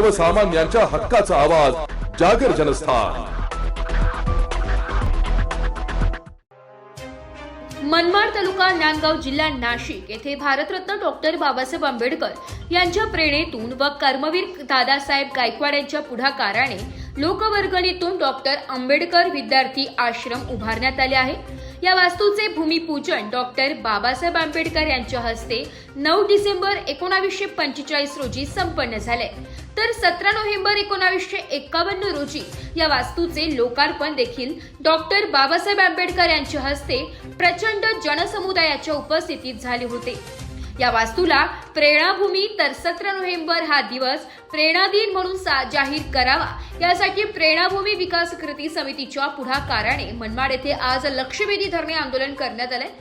सर्वसामान्यांच्या हक्काचा आवाज जागर जनस्थान. मनमाड तालुका नांदगाव जिल्हा नाशिक येथे भारतरत्न डॉक्टर बाबासाहेब आंबेडकर यांच्या प्रेरणेतून व कर्मवीर दादासाहेब गायकवाड यांच्या पुढाकाराने लोकवर्गणीतून डॉक्टर आंबेडकर विद्यार्थी आश्रम उभारण्यात आले आहे. या वास्तूचे भूमिपूजन डॉक्टर बाबासाहेब आंबेडकर यांच्या हस्ते नऊ डिसेंबर एकोणावीसशे पंचेचाळीस रोजी संपन्न झाले. तर सतरा नोव्हेंबर एकोणावीसशे एकावन्न रोजी या वास्तूचे लोकार्पण देखील डॉक्टर बाबासाहेब आंबेडकर यांच्या हस्ते प्रचंड जनसमुदायाच्या उपस्थितीत झाले होते. या वास्तूला प्रेरणाभूमी तर सतरा नोव्हेंबर हा दिवस प्रेरणा दिन म्हणून सा जाहीर करावा. यासाठी प्रेरणाभूमी विकास कृती समितीच्या पुढाकाराने मनमाड येथे आज लक्षवेधी धरणे आंदोलन करण्यात आले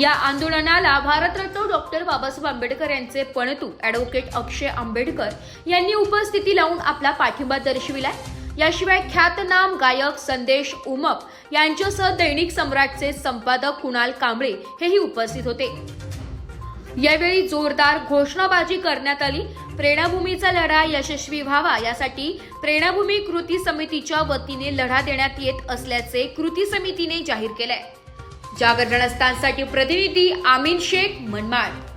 या आंदोलनाला भारतरत्न डॉक्टर बाबासाहेब आंबेडकर यांचे पणतू ॲडव्होकेट अक्षय आंबेडकर यांनी उपस्थिती लावून आपला पाठिंबा दर्शविलाय. याशिवाय ख्यातनाम गायक संदेश उमप यांच्यासह दैनिक सम्राटचे संपादक कुणाल कांबळे हेही उपस्थित होते. यावेळी जोरदार घोषणाबाजी करण्यात आली. प्रेरणाभूमीचा लढा यशस्वी व्हावा यासाठी प्रेरणाभूमी कृती समितीच्या वतीने लढा देण्यात येत असल्याचे कृती समितीने जाहीर केलंय. जागर जनस्थानसाठी प्रतिनिधी आमीन शेख मनमाड.